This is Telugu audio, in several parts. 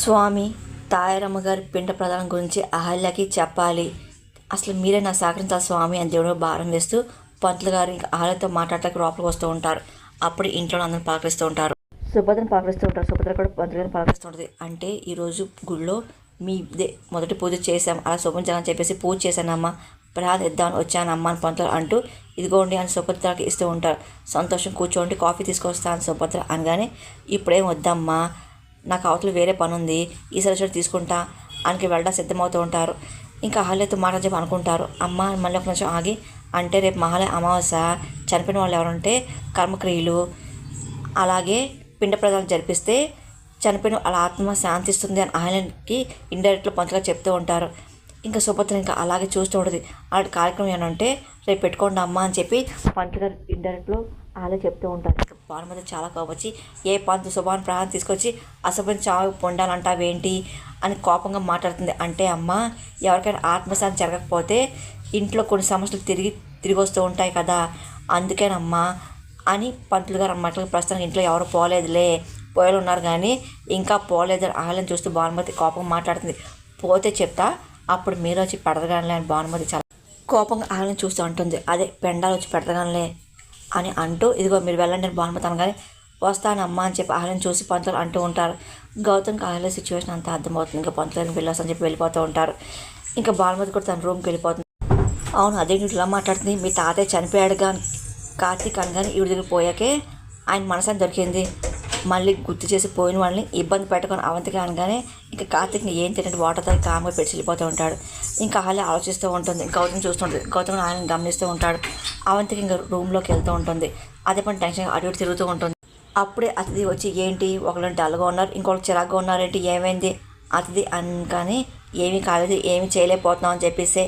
స్వామి తాయారమ్మ గారి పిండ ప్రదానం గురించి అహల్యకి చెప్పాలి. అసలు మీరే నా సహకరించాలి స్వామి అని దేవుడు భారం వేస్తూ పంతులు గారు ఇంకా అహల్యతో మాట్లాడటానికి లోపలికి వస్తూ ఉంటారు. అప్పుడు ఇంట్లో అందరిని పలకరిస్తూ ఉంటారు. సుభద్రను పలకరిస్తూ ఉంటారు. సుభద్ర కూడా పంతులు గారిని పలకరిస్తూ ఉంటుంది. అంటే ఈరోజు గుళ్ళో మీ మొదటి పూజ చేశాం. అలా శుభించాలని చెప్పేసి పూజ చేశానమ్మా. ప్రసాదం ఇద్దామని వచ్చానమ్మా అని పంతులు అంటూ ఇదిగోండి అని సుభద్రకి ఇస్తూ ఉంటారు. సంతోషం కూర్చోండి కాఫీ తీసుకొస్తాను సుభద్ర అనగానే ఇప్పుడేం వద్దమ్మా. నాకు అవతల వేరే పని ఉంది ఈసారి వచ్చి తీసుకుంటా ఆయనకి వెళ్ళడం సిద్ధమవుతూ ఉంటారు. ఇంకా అహల్యతో మాట చెప్పి అనుకుంటారు. అమ్మ మళ్ళీ ఒక నిమిషం ఆగి అంటే రేపు మహాలయ అమావాస్య చనిపోయిన వాళ్ళు ఎవరంటే కర్మక్రియలు అలాగే పిండ ప్రదానం జరిపిస్తే చనిపోయిన వాళ్ళ ఆత్మ శాంతిస్తుంది అని ఆయనకి ఇండైరెక్ట్లో పంచగా చెప్తూ ఉంటారు. ఇంకా సుభద్ర ఇంకా అలాగే చూస్తూ ఉంటుంది. అలాంటి కార్యక్రమం ఏమంటే రేపు పెట్టుకోండి అమ్మ అని చెప్పి పంతులు ఇండైరెక్ట్లో అలాగే చెప్తూ ఉంటారు. భానుమతి చాలా కోపొచ్చి ఏ పంతు శుభాన్ ప్రాణం తీసుకొచ్చి అశుభం చావు పొండాలంటావేంటి అని కోపంగా మాట్లాడుతుంది. అంటే అమ్మ ఎవరికైనా ఆత్మశాంతి జరగకపోతే ఇంట్లో కొన్ని సమస్యలు తిరిగి తిరిగి వస్తూ ఉంటాయి కదా. అందుకేనమ్మా అని పంతులు గారు అన్నమాట. ప్రస్తుతానికి ఇంట్లో ఎవరు పోలేదులే. పోయేలు ఉన్నారు కానీ ఇంకా పోలేదు అని ఆలయం చూస్తూ భానుమతి కోపం మాట్లాడుతుంది. పోతే చెప్తా అప్పుడు మీరు వచ్చి పెడతగానలే అని భానుమతి చాలా కోపంగా ఆలయం చూస్తూ ఉంటుంది అదే పెండాలు వచ్చి పెడతగానలే అని అంటూ ఇదిగో మీరు వెళ్ళండి నేను భానుమతి కానీ వస్తానమ్మా అని చెప్పి ఆలయం చూసి పంతులు అంటూ ఉంటారు. గౌతమ్కి ఆలయ సిచ్యువేషన్ అంతా అర్థమవుతుంది. ఇంకా పంతులని అని చెప్పి వెళ్ళిపోతూ ఉంటారు. ఇంకా బాలమతి కూడా తన రూమ్కి వెళ్ళిపోతుంది. అవును అదే నువ్వు ఇలా మాట్లాడుతుంది. మీ తాతయ్య చనిపోయాడుగా కార్తీక్ అనగానే ఈవిడ దగ్గర పోయాకే ఆయన మనసు దొరికింది. మళ్ళీ గుర్తు చేసి పోయిన వాళ్ళని ఇబ్బంది పెట్టుకొని అవంతిగా అనగానే ఇంకా కార్తీక్ని ఏం వాటర్ తగిన కామ్గా పెట్టి వెళ్ళిపోతూ ఉంటాడు. ఇంకా హాలే ఆలోచిస్తూ ఉంటుంది గౌతమ్ చూస్తుంటుంది గౌతమ్ ఆయన గమనిస్తూ ఉంటాడు. అవంతికి ఇంకా రూమ్లోకి వెళ్తూ ఉంటుంది. అదే పని టెన్షన్ అటు ఇటు తిరుగుతూ ఉంటుంది. అప్పుడే అతిథి వచ్చి ఏంటి? ఒకళ్ళు డల్గా ఉన్నారు ఇంకొకరు చిరాగ్గా ఉన్నారేంటి ఏమైంది? అతిథి అనగానే ఏమీ కాలేదు ఏమీ చేయలేకపోతున్నాం అని చెప్పేసి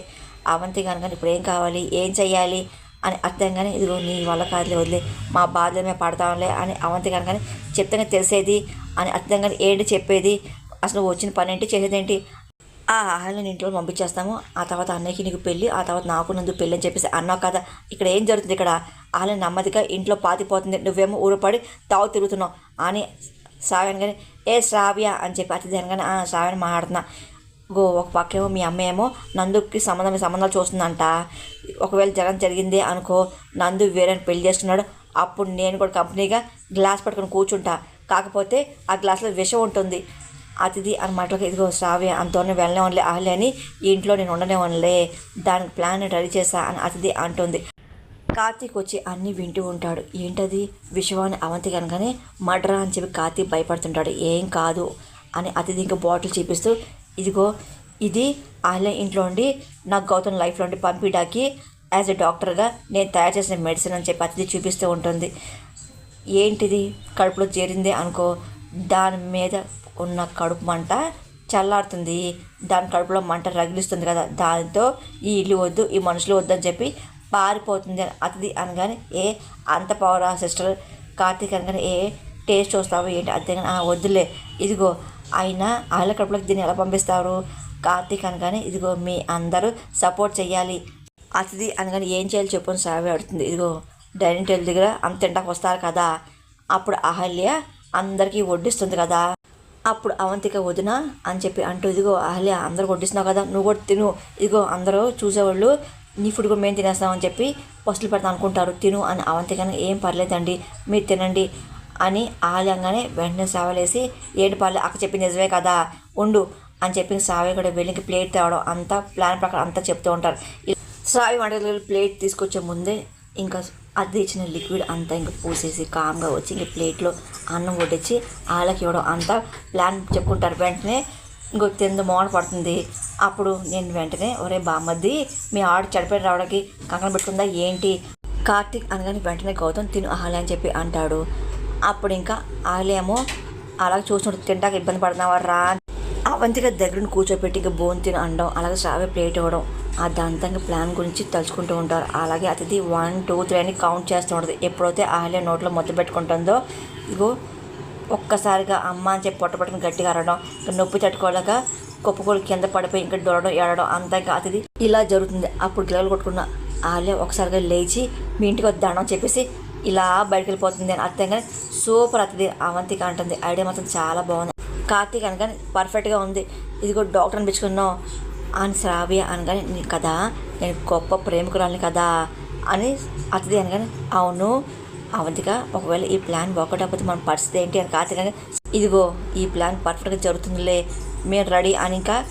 అవంతి కనుక ఇప్పుడు ఏం కావాలి? ఏం చెయ్యాలి? అని అర్థంగానే ఇదిగో నీ వల్ల కాదులే వదిలే మా బాధలు మేము పడతాంలే అని అవంతి కనుకనే చెప్తేనే తెలిసేది అని అర్థంగానే ఏంటి చెప్పేది. అసలు వచ్చిన పని ఏంటి చేసేది ఏంటి? ఆ ఆహారం ఇంట్లో పంపించేస్తాము. ఆ తర్వాత అన్నయ్యకి నీకు పెళ్ళి ఆ తర్వాత నాకు నందు పెళ్ళి అని చెప్పేసి అన్నావు కదా ఇక్కడ ఏం జరుగుతుంది ఇక్కడ? ఆహారం నెమ్మదిగా ఇంట్లో పాతిపోతుంది నువ్వేమో ఊరపడి తావు తిరుగుతున్నావు అని శ్రావ్య కానీ ఏ శ్రావ్య అని చెప్పి అతిథి అనగానే "ఆ, మాట్లాడుతున్నా. గో ఒక పక్కేమో మీ అమ్మ ఏమో నందుకి సంబంధం సంబంధాలు చూస్తుందంట. ఒకవేళ జగన్ జరిగింది అనుకో నందు వేరే పెళ్ళి చేసుకున్నాడు. అప్పుడు నేను కూడా కంపెనీగా గ్లాస్ పట్టుకొని కూర్చుంటా. కాకపోతే ఆ గ్లాస్లో విషం ఉంటుంది. అతిథి అని మాటలకు ఇదిగో శ్రావ్య అంతోనే వెళ్ళనివ్వలే ఆహ్లే అని ఇంట్లో నేను ఉండనివ్వనులే దానికి ప్లాన్ రెడీ చేశా అని అతిథి అంటుంది. కార్తీక్ వచ్చి అన్నీ వింటూ ఉంటాడు. ఏంటది? విషవాన్ని అవంతి కనుకనే మడ్రా అని చెప్పి కార్తీక్ భయపడుతుంటాడు. ఏం కాదు అని అతిథి ఇంకా బాటిల్ చూపిస్తూ ఇదిగో ఇది ఆలయ ఇంట్లో ఉండి నాకు గౌతమ్ లైఫ్లో ఉండి పంపిడాకి యాజ్ ఎ డాక్టర్గా నేను తయారు చేసిన మెడిసిన్ అని చెప్పి అతిథి చూపిస్తూ ఉంటుంది. ఏంటిది? కడుపులో చేరింది అనుకో దాని మీద ఉన్న కడుపు మంట చల్లారుతుంది. దాని కడుపులో మంట రగిలిస్తుంది కదా దానితో ఈ ఇల్లు వద్దు ఈ మనుషులు వద్దు అని చెప్పి పారిపోతుంది అని అతిథి అనగానే ఏ అంత పవర్ సిస్టర్ కార్తీక్ అనగానే ఏ టేస్ట్ చూస్తావు ఏంటి? అంతేగాని కానీ వద్దులే. ఇదిగో అయినా ఆళ్ళ కడుపులోకి దీన్ని ఎలా పంపిస్తారు? కార్తీక్ అనగానే ఇదిగో మీ అందరూ సపోర్ట్ చేయాలి అతిథి అనగానే ఏం చేయాలి చెప్పని సావి అడుగుతుంది. ఇదిగో డైనింగ్ టేబుల్ దగ్గర అంత తింటాకు వస్తారు కదా? అప్పుడు అహల్య అందరికీ వడ్డిస్తుంది కదా? అప్పుడు అవంతిక వదిన అని చెప్పి అంటూ ఇదిగో అహల్య అందరూ వడ్డిస్తున్నావు కదా? నువ్వు కూడా తిను. ఇదిగో అందరూ చూసేవాళ్ళు నీ ఫుడ్ కూడా మేము తినేస్తామని చెప్పి పసులు పెడతాం అనుకుంటారు. తిను అని అవంతికని ఏం పర్లేదండి మీరు తినండి. అని ఆలయంగానే వెంటనే సావలేసి ఏడుపాలు అక్క చెప్పింది నిజమే కదా ఉండు అని చెప్పి సావి కూడా వెళ్ళి ప్లేట్ తేవడం అంతా ప్లాన్ ప్రకారం అంతా చెప్తూ ఉంటారు. సావి వంటగదిలో ప్లేట్ తీసుకొచ్చే ముందే ఇంకా అది ఇచ్చిన లిక్విడ్ అంతా ఇంకా పూసేసి కామ్గా వచ్చి ఇంక ప్లేట్లో అన్నం కొట్టించి వాళ్ళకి ఇవ్వడం అంతా ప్లాన్ చెప్పుకుంటారు. వెంటనే ఇంకో తిందు మోన పడుతుంది. అప్పుడు నేను వెంటనే ఒరే బామ్మద్ది మీ ఆడ చడిపోయి రావడానికి కంకణం పెట్టుకుందా? ఏంటి? కార్తీక్ అనగానే వెంటనే గౌతమ్ తిను ఆలే అని చెప్పి అంటాడు. అప్పుడు ఇంకా ఆలయేమో అలాగే చూస్తుంటే తింటాక ఇబ్బంది పడుతున్నావా రా అవంతిగా దగ్గరని కూర్చోబెట్టి ఇంకా బోన్ తిని అనడం అలాగే శ్రావ్య ప్లేట్ ఇవ్వడం ఆ దాంతంగా ప్లాన్ గురించి తలుచుకుంటూ ఉంటారు. అలాగే అతిథి వన్ టూ త్రీ అని కౌంట్ చేస్తూ ఉంటుంది. ఎప్పుడైతే ఆలయ నోట్లో మొత్తం పెట్టుకుంటుందో ఇగో ఒక్కసారిగా అమ్మ అని చెప్పి పొట్ట పట్టుకుని గట్టిగా అరడం ఇంకా నొప్పి తట్టుకోలేక కుప్పకూలు కింద పడిపోయి ఇంకా దొరడం ఏడడం అంతా ఇంకా అతిథి ఇలా జరుగుతుంది. అప్పుడు గిలలు కొట్టుకున్న ఆలయ ఒకసారిగా లేచి మీ ఇంటికి దండం చెప్పేసి ఇలా బయటకు వెళ్ళిపోతుంది అని అర్థంగానే సూపర్ అతిథి అవంతిక అంటుంది. ఐడియా మాత్రం చాలా బాగుంది. కార్తీక్ అనగానే పర్ఫెక్ట్గా ఉంది. ఇదిగో డాక్టర్ అనిపించుకున్నావు. అని శ్రావ్య అనగానే నీ కదా నేను గొప్ప ప్రేమికురాలిని కదా అని అతిథి అనగానే అవును అవంతిక ఒకవేళ ఈ ప్లాన్ వర్కౌట్ అయిపోతే మన పరిస్థితి ఏంటి? అని కార్తీక్ అనగానే ఇదిగో ఈ ప్లాన్ పర్ఫెక్ట్గా జరుగుతుందిలే మేము రెడీ అని ఇంకా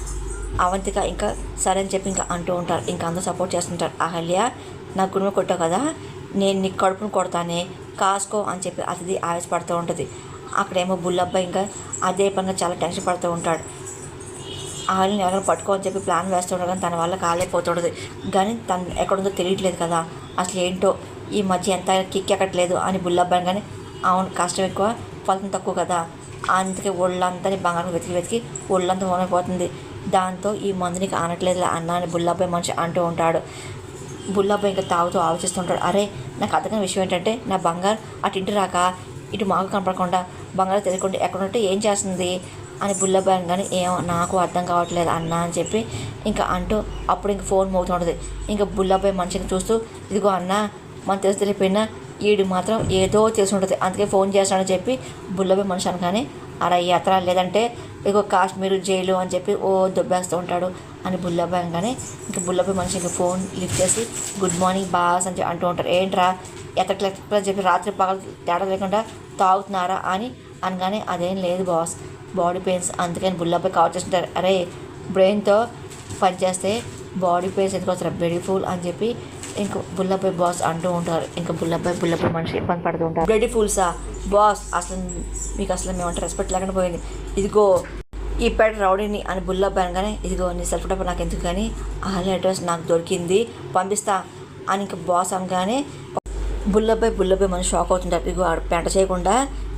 అవంతిక ఇంకా సరే అని చెప్పి ఇంకా అంటూ ఉంటారు. ఇంకా అందరూ సపోర్ట్ చేస్తుంటారు. అహల్య నా గురువు కొట్టావు కదా నేను నీ కడుపును కొడతానే కాసుకో అని చెప్పి అతిథి ఆవేశపడుతూ ఉంటుంది. అక్కడేమో బుల్లబ్బాయి ఇంకా అదే పనిగా చాలా టెన్షన్ పడుతూ ఉంటాడు. ఆళ్ళని ఎవరైనా పట్టుకోని చెప్పి ప్లాన్ వేస్తుండగా తన వల్ల కాలేకపోతుండదు కానీ తను ఎక్కడుందో తెలియట్లేదు కదా అసలు ఏంటో ఈ మధ్య ఎంత కిక్ ఎక్కట్లేదు అని బుల్లబ్బాయి కానీ అవును కష్టం ఎక్కువ ఫలితం తక్కువ కదా. అందుకే ఒళ్ళంతా బంగారం వెతికి వెతికి ఒళ్ళంతా ఓమైపోతుంది దాంతో ఈ మందు నీకు ఆనట్లేదు అన్నా అని బుల్లబ్బాయి మనిషి అంటూ ఉంటాడు. బుల్లబ్బాయి ఇంకా తాగుతూ ఆలోచిస్తుంటాడు. అరే నాకు అర్థమైన విషయం ఏంటంటే నా బంగారు అటు ఇంటి రాక ఇటు మాకు కనపడకుండా బంగారు తెలియకుండా ఎక్కడుంటే ఏం చేస్తుంది? అని బుల్లబ్బాయి కానీ ఏమో నాకు అర్థం కావట్లేదు అన్న అని చెప్పి ఇంకా అంటూ అప్పుడు ఇంక ఫోన్ మోగుతుంటుంది. ఇంకా బుల్లబ్బాయి మనిషిని చూస్తూ ఇదిగో అన్న మన తెలిసి తెలియపోయినా వీడు మాత్రం ఏదో తెలిసి ఉంటుంది అందుకే ఫోన్ చేస్తాడని చెప్పి బుల్లబ్బాయి మనిషి అనగానే అరే ఎత్తరా లేదంటే ఇగో కాశ్మీర్ జైలు అని చెప్పి ఓ దొబ్బేస్తూ ఉంటాడు అని బుల్లబ్బాయి అనగానే ఇంకా బుల్లబ్బాయి మనిషి ఇంకా ఫోన్ లిఫ్ట్ చేసి గుడ్ మార్నింగ్ బాస్ అని చెప్పి అంటూ ఉంటారు. ఏంట్రా ఎత్తట్లేదు చెప్పి రాత్రి పగలు తేడా లేకుండా తాగుతున్నారా అని అనగానే అదేం లేదు బాస్ బాడీ పెయిన్స్ అందుకని బుల్లబ్బాయి కవర్ చేస్తుంటారు అరే బ్రెయిన్తో పనిచేస్తే బాడీ పెయిన్స్ ఎందుకు వస్తారు? బ్యూటిఫుల్ అని చెప్పి ఇంకా బుల్లపై బాస్ అంటూ ఉంటారు. ఇంకా బుల్లపై బుల్లపై మనిషి ఇబ్బంది పడుతూ ఉంటారు. బ్యూటిఫుల్సా బాస్ అసలు మీకు అసలు మేమంటే రెస్పెక్ట్ లేకుండా పోయింది. ఇదిగో ఈ పేట రౌడీని అని బుల్లపై అనగానే ఇదిగో నీ సెల్ఫ్ డబ్బు నాకు ఎందుకు కానీ ఆలయ అడ్రస్ నాకు దొరికింది పంపిస్తా అని ఇంకా బాస్ అనగానే బుల్లపై బుల్లపై మనం షాక్ అవుతుంటారు. ఇదిగో ఆడ పెంట చేయకుండా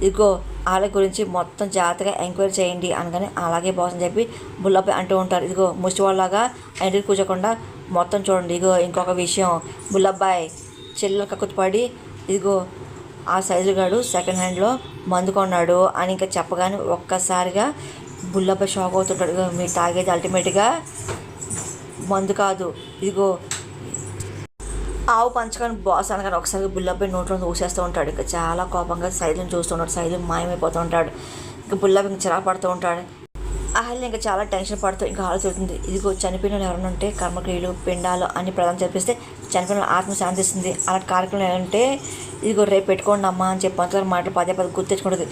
ఇదిగో వాళ్ళ గురించి మొత్తం జాగ్రత్తగా ఎంక్వైరీ చేయండి అనగానే అలాగే బాస్ అని చెప్పి బుల్లపై అంటూ ఉంటారు. ఇదిగో ముష్టి వాళ్ళలాగా ఎంటికి కూర్చోకుండా మొత్తం చూడండి. ఇదిగో ఇంకొక విషయం. బుల్లబ్బాయి చెల్లెలు కక్కుతుపడి ఇదిగో ఆ సైజు గాడు సెకండ్ హ్యాండ్లో మందు కొన్నాడు అని ఇంకా చెప్పగానే ఒక్కసారిగా బుల్లబ్బాయి షాక్ అవుతుంటాడు. మీరు తాగేది అల్టిమేట్గా మందు కాదు. ఇదిగో ఆవు పంచగానే బాస్ అనగానే ఒకసారి బుల్లబ్బాయి నోట్లో ఊసేస్తూ ఉంటాడు. ఇక చాలా కోపంగా సైదుని చూస్తుంటాడు సైజు మాయమైపోతూ ఉంటాడు. ఇక బుల్లబ్బాయి ఇంకా చిరాకు పడుతూ ఉంటాడు. అహల్య ఇంకా చాలా టెన్షన్ పడుతూ ఇంకా ఆలోచిస్తుంది ఇదిగో చనిపోయిన వాళ్ళు ఎవరైనా ఉంటే కర్మక్రియలు పిండాలు అన్ని ప్రదానం చేపిస్తే చనిపోయిన వాళ్ళ ఆత్మ శాంతిస్తుంది. అలాంటి కార్యక్రమం ఏంటంటే ఇదిగో రేపు పెట్టుకోండి అమ్మా అని చెప్పి పంతుల మాటలు పదే పదే గుర్తించుకుంటుంది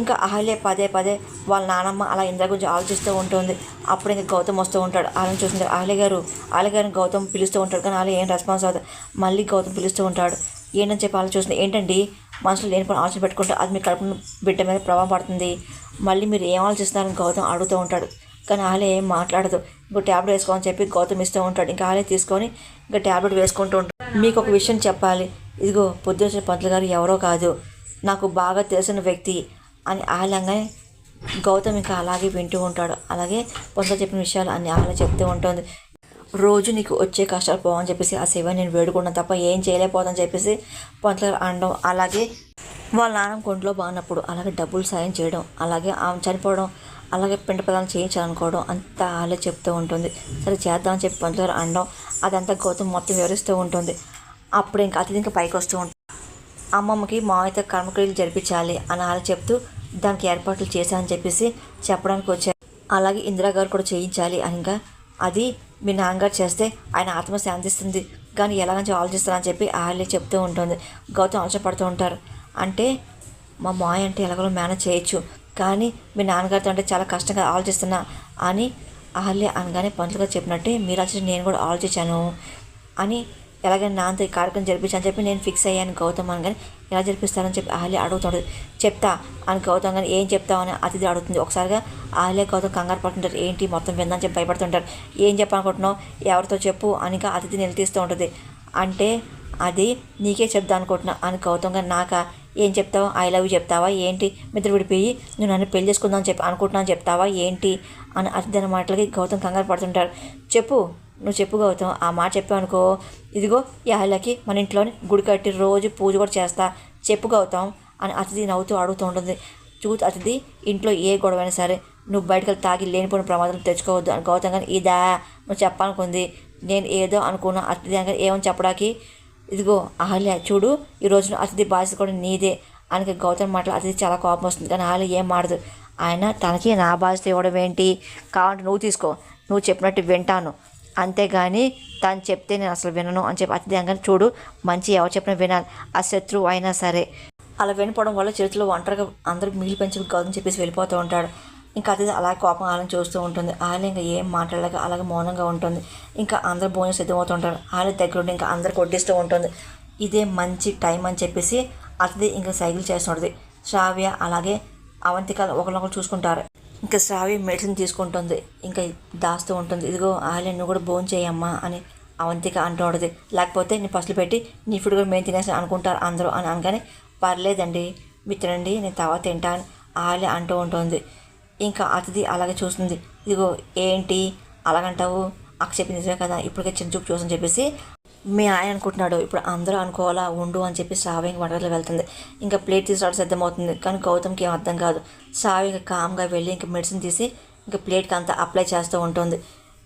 ఇంకా అహల్య పదే పదే వాళ్ళ నానమ్మ అలా ఇంద్ర గురించి ఆలోచిస్తూ ఉంటుంది. అప్పుడు ఇంకా గౌతమ్ వస్తూ ఉంటాడు. వాళ్ళని చూస్తుంది అహల్య గారు అహల్య గారిని గౌతమ్ పిలుస్తూ ఉంటాడు. కానీ అలా ఏం రెస్పాన్స్ అవుతుంది మళ్ళీ గౌతమ్ పిలుస్తూ ఉంటాడు. ఏంటని చెప్పి ఆలోచిస్తుంది. ఏంటండి? మనసులో లేనిపోయిన ఆలోచన పెట్టుకుంటే అది మీ కడుపున బిడ్డ మీద ప్రభావం పడుతుంది. మళ్ళీ మీరు ఏం ఆలోచిస్తున్నారని గౌతమ్ అడుగుతూ ఉంటాడు. కానీ ఆలే ఏం మాట్లాడదు. ఇంకో ట్యాబ్లెట్ వేసుకోమని చెప్పి గౌతమ్ ఇస్తూ ఉంటాడు. ఇంకా ఆలే తీసుకొని ఇంకా ట్యాబ్లెట్ వేసుకుంటూ ఉంటాడు. మీకు ఒక విషయం చెప్పాలి. ఇదిగో పొద్దున పంతులు గారు ఎవరో కాదు. నాకు బాగా తెలిసిన వ్యక్తి అని ఆలంగానే గౌతమ్ ఇంకా అలాగే వింటూ ఉంటాడు. అలాగే పొంత చెప్పిన విషయాలు అన్ని ఆల చెప్తూ ఉంటుంది. రోజు నీకు వచ్చే కష్టాలు పోవని చెప్పేసి ఆ శివ నేను వేడుకున్నాను తప్ప ఏం చేయలేకపోతాను చెప్పేసి పంతులు అనడం. అలాగే వాళ్ళ నాన్న కొంట్లో బాగున్నప్పుడు అలాగే డబ్బులు సాయం చేయడం అలాగే ఆమె చనిపోవడం అలాగే పిండ పదాలు చేయించాలనుకోవడం అంతా ఆలే చెప్తూ ఉంటుంది. సరే చేద్దామని చెప్పి పంతులు అనడం అదంతా గౌతమ్ మొత్తం వివరిస్తూ ఉంటుంది. అప్పుడు ఇంకా అతిథి ఇంకా పైకి వస్తూ ఉంటుంది. అమ్మమ్మకి మామయ్యతో కర్మక్రియలు జరిపించాలి అని అలా చెప్తూ దానికి ఏర్పాట్లు చేశానని చెప్పేసి చెప్పడానికి వచ్చారు. అలాగే ఇందిరా గారు కూడా చేయించాలి అనగా అది మీ నాన్నగారు చేస్తే ఆయన ఆత్మ శాంతిస్తుంది. కానీ ఎలాగని ఆలోచిస్తారని చెప్పి ఆలే చెప్తూ ఉంటుంది. గౌతమ్ ఆలోచపడుతూ ఉంటారు. అంటే మా మాయ అంటే ఎలాగో మేనేజ్ చేయొచ్చు. కానీ మీ నాన్నగారితో అంటే చాలా కష్టంగా ఆలోచిస్తున్నా అని అహల్య అనగానే పంతులుగా చెప్పినట్టే మీరు వచ్చి నేను కూడా ఆలోచించాను అని ఎలాగైనా నాన్నతో ఈ కార్యక్రమం జరిపించని చెప్పి నేను ఫిక్స్ అయ్యాను గౌతమ్ అని కానీ ఎలా జరిపిస్తారని చెప్పి అహల్య అడుగుతుంటుంది చెప్తా అని గౌతమ్ కానీ ఏం చెప్తావు? అని అతిథి అడుగుతుంది. ఒకసారిగా అహల్య గౌతమ్ కంగారు పడుతుంటారు. ఏంటి మొత్తం విందని చెప్పి భయపడుతుంటారు. ఏం చెప్పాలనుకుంటున్నావు? ఎవరితో చెప్పు అని అతిథి నిలదీస్తూ ఉంటుంది. అంటే అది నీకే చెప్దా అనుకుంటున్నా అని గౌతమ్ గారు నాకా? ఏం చెప్తావు? ఐ లవ్ యూ చెప్తావా? ఏంటి? మిత్రుడు విడిపోయి నువ్వు నన్ను పెళ్ళి చేసుకుందాం చెప్పి అనుకుంటున్నాను చెప్తావా? ఏంటి? అని అతిథి మాటలకి గౌతమ్ కంగారు పడుతుంటారు. చెప్పు నువ్వు చెప్పు గౌతమ్ ఆ మాట చెప్పావు అనుకో ఇదిగో ఈ అహల్యకి మన ఇంట్లోని గుడి కట్టి రోజు పూజ కూడా చేస్తా. చెప్పు గౌతమ్ అని అతిథి నవ్వుతూ అడుగుతూ ఉంటుంది. చూత్ అతిథి ఇంట్లో ఏ గొడవైనా సరే నువ్వు బయటకు వెళ్ళి తాగి లేనిపోయిన ప్రమాదం తెచ్చుకోవద్దు అని గౌతమ్ కానీ ఇదా నువ్వు చెప్పాలనుకుంది. నేను ఏదో అనుకున్నా అతిథి కానీ ఏమని చెప్పడానికి? ఇదిగో అహల్య చూడు ఈ రోజున అతిథి బాధ్యత కూడా నీదే ఆయనకి గౌతమ్ మాటలు అతిథి చాలా కోపం వస్తుంది. కానీ అహల్య ఏం మాడదు. ఆయన తనకి నా బాధ్యత ఇవ్వడం ఏంటి? కావాలంటే నువ్వు తీసుకో. నువ్వు చెప్పినట్టు వింటాను. అంతేగాని తను చెప్తే నేను అసలు వినను అని చెప్పి అతిథి అనగానే చూడు మంచి ఎవరు చెప్పినా వినాలి. ఆ శత్రువు అయినా సరే. అలా వినపడం వల్ల చేతిలో ఒంటరిగా అందరికి మిగిలి పెంచి కాదని చెప్పేసి వెళ్ళిపోతూ ఉంటాడు. ఇంకా అతిథి అలా కోపం ఆలని చూస్తూ ఉంటుంది. ఆయన ఇంకా ఏం మాట్లాడలేక అలాగే మౌనంగా ఉంటుంది. ఇంకా అందరు భోజనం సిద్ధమవుతుంటారు. ఆలయ దగ్గర ఉండి ఇంకా అందరు కొట్టిస్తూ ఉంటుంది. ఇదే మంచి టైం అని చెప్పేసి అతిథి ఇంకా సైకిల్ చేస్తుంటుంది. శ్రావ్య అలాగే అవంతిక ఒకరినొకరు చూసుకుంటారు. ఇంకా శ్రావి మెడిసిన్ తీసుకుంటుంది. ఇంకా దాస్తూ ఉంటుంది. ఇదిగో ఆలయ నువ్వు కూడా భోజనం చేయమ్మా అని అవంతిక అంటూ ఉంటుంది. లేకపోతే నీ పసులు పెట్టి నీ ఫుడ్ కూడా మేము తినేసి అనుకుంటారు అందరూ అని అనగానే పర్లేదండి మీరు తినండి నేను తర్వాత తింటా అని ఆలయ అంటూ ఉంటుంది. ఇంకా అతిథి అలాగే చూస్తుంది. ఇదిగో ఏంటి? అలాగంటావు? అక్క చెప్పింది నిజమే కదా ఇప్పటికే చిన్న చూపు చూసని చెప్పేసి మీ ఆయన అనుకుంటున్నాడు ఇప్పుడు అందరూ అనుకోవాలా ఉండు అని చెప్పి శ్రావ్య ఇంక వెళ్తుంది. ఇంకా ప్లేట్ తీసుకోవడం సిద్ధమవుతుంది కానీ గౌతమ్కి ఏం అర్థం కాదు. శ్రావ్య ఇంకా కామ్గా వెళ్ళి ఇంకా మెడిసిన్ తీసి ఇంకా ప్లేట్కి అంతా అప్లై చేస్తూ ఉంటుంది.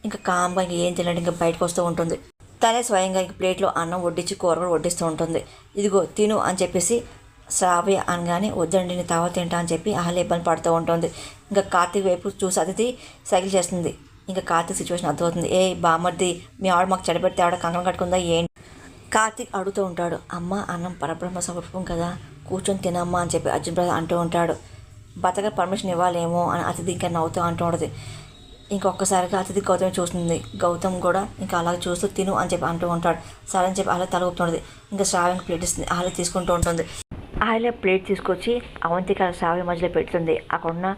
ఇంకా కామ్గా ఇంకా ఏం తినడం ఇంకా బయటకు వస్తూ ఉంటుంది. తనే స్వయంగా ఇంక ప్లేట్లో అన్నం వడ్డించి కూర కూడా వడ్డిస్తూ ఉంటుంది. ఇదిగో తిను అని చెప్పేసి శ్రావ్య అనగానే వద్దండి నేను తావ తింటా అని చెప్పి అహల్య ఇబ్బంది పడుతూ ఉంటుంది. ఇంకా కార్తీక్ వైపు చూసి అతిథి సైకిల్ చేస్తుంది. ఇంకా కార్తీక్ సిచ్యువేషన్ అర్థమవుతుంది. ఏ బామర్ది మీ ఆవిడ మాకు చెడబెడితే ఆవిడ కంకణం కట్టుకుందా ఏంటి? కార్తీక్ అడుగుతూ ఉంటాడు. అమ్మ అన్నం పరబ్రహ్మ సమర్పం కదా కూర్చొని తినమ్మా అని చెప్పి అర్జున్ బ్రదర్ అంటూ ఉంటాడు. బతక పర్మిషన్ ఇవ్వాలేమో అని అతిథి ఇంకా నవ్వుతూ అంటూ ఉంటుంది. ఇంకొకసారిగా అతిథి గౌతమ్ చూస్తుంది. గౌతమ్ కూడా ఇంకా అలాగే చూస్తూ తిను అని చెప్పి అంటూ ఉంటాడు. సరే అని చెప్పి అలా తల ఊపుతుంటుంది. ఇంకా శ్రావ్యం ప్లేట్ ఇస్తుంది. అలా తీసుకుంటూ ఉంటుంది. ఆయిల ప్లేట్ తీసుకొచ్చి అవంతిక శ్రావ్య మధ్యలో పెడుతుంది. అక్కడున్న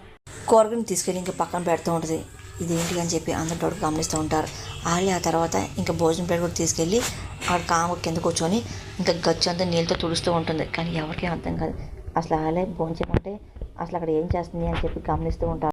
కూరగాయని తీసుకెళ్ళి ఇంకా పక్కన పెడుతూ ఉంటుంది. ఇదేంటి అని చెప్పి అందరూ డౌట్ గమనిస్తూ ఉంటారు. ఆలి ఆ తర్వాత ఇంకా భోజనం ప్లేట్ కూడా తీసుకెళ్ళి ఆవిడ కామ కింద కూర్చొని ఇంకా గచ్చు అంతా నీళ్ళతో తుడుస్తూ ఉంటుంది. కానీ ఎవరికీ అర్థం కాదు. అసలు ఆలే భోజనం అంటే అసలు అక్కడ ఏం చేస్తుంది అని చెప్పి గమనిస్తూ ఉంటారు.